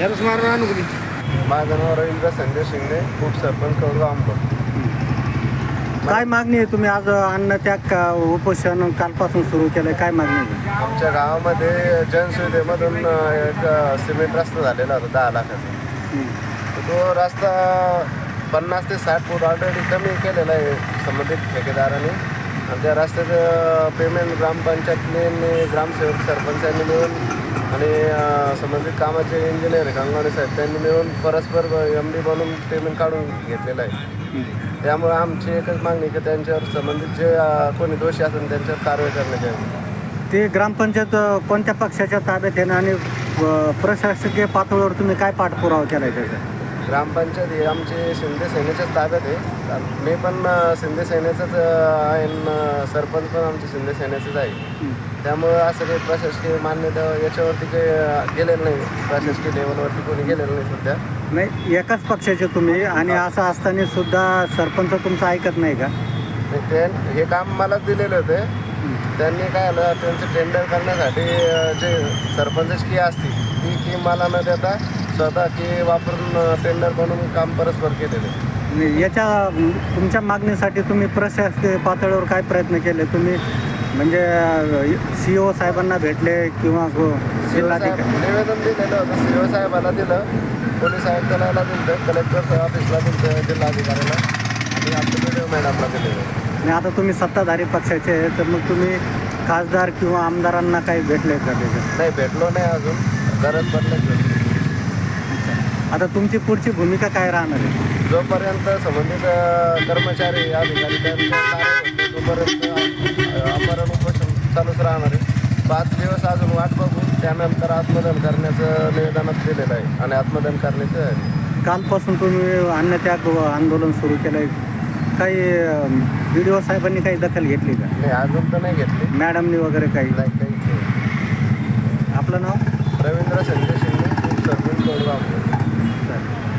यालाच मारून आणू कुणी माझं नाव रवींद्र संजय शिंदे. उपसरपंच कौरव आंबट काय मागणी आहे तुम्ही आज अन्नत्याग का उपोषण कालपासून सुरू केलंय? काय मागणी आहे? आमच्या गावामध्ये जनसुविधेमधून एक सिमेंट रस्ता झालेला होता दहा लाखाचा. तर तो रस्ता पन्नास ते साठ फूट ऑलरेडी कमी केलेला आहे संबंधित ठेकेदाराने. आणि त्या रस्त्याचं पेमेंट ग्रामपंचायतने ग्रामसेवक सरपंचांनी मिळून आणि संबंधित कामाचे इंजिनियर गंगाणे साहेब त्यांनी मिळून परस्पर एम डी बनवून पेमेंट काढून घेतलेलं आहे. त्यामुळे आमची एकच मागणी की त्यांच्यावर संबंधित जे कोणी दोषी असेल त्यांच्यावर कारवाई करण्यात यावी. ते ग्रामपंचायत कोणत्या पक्षाच्या ताब्यात येणं आणि प्रशासकीय पातळीवर तुम्ही काय पाठपुरावा केलाय त्याचा? ग्रामपंचायत ही आमची शिंदे सेनेच्याच ताब्यात आहे. मी पण शिंदे सेनेचंच आहे आणि सरपंच पण आमचे शिंदे सेनेचंच आहे. त्यामुळं असं काही प्रशासकीय मान्यता याच्यावरती काही गेलेलं नाही. प्रशासकीय लेवलवरती कोणी गेलेलं नाही सध्या. नाही एकाच पक्षाचे तुम्ही आणि असं असताना सुद्धा सरपंच तुमचं ऐकत नाही का? ते हे काम मलाच दिलेले होते. त्यांनी काय आलं त्यांचं टेंडर करण्यासाठी जे सरपंच की असती ती की मला न देता स्वतः की वापरून टेंडर बनवून काम परस्पर केलेलं याच्या तुमच्या मागणीसाठी तुम्ही प्रशासकीय पातळीवर काय प्रयत्न केले? तुम्ही म्हणजे सी ओ साहेबांना भेटले किंवा जिल्हाधिकारी निवेदन दिलेलं होतं. सीओ साहेबाला दिलं. पोलीस आयुक्तालयाला दिलं. कलेक्टर ऑफिसला दिलं. जिल्हाधिकाऱ्याला. आणि आपल्या व्हिडिओ मॅडमला दिलेलं. आणि आता तुम्ही सत्ताधारी पक्षाचे आहे तर मग तुम्ही खासदार किंवा आमदारांना काही भेटले का? त्याच्यात नाही भेटलो नाही अजून. गरज पडल्याच आता तुमची पुढची भूमिका काय राहणार आहे? जोपर्यंत संबंधित अं, कर्मचारी अधिकारी कार्य होते, तोपर्यंत अं, अपहरण उपोषण चालूच राहणार आहे. पाच दिवस अजून वाट बघू त्यानंतर आत्मदहन करण्याचं निवेदनात दिलेलं आहे आणि आत्मदहन करण्याचं आहे. कालपासून तुम्ही अन्नत्याग आंदोलन सुरू केलं आहे काही बी डी ओ साहेबांनी काही दखल घेतली का? नाही अजून तर नाही घेतली. मॅडमनी वगैरे काही? नाही काही नाही. आपलं नाव? रवींद्र संजय शिंदे सरपंच कोडगाव sir.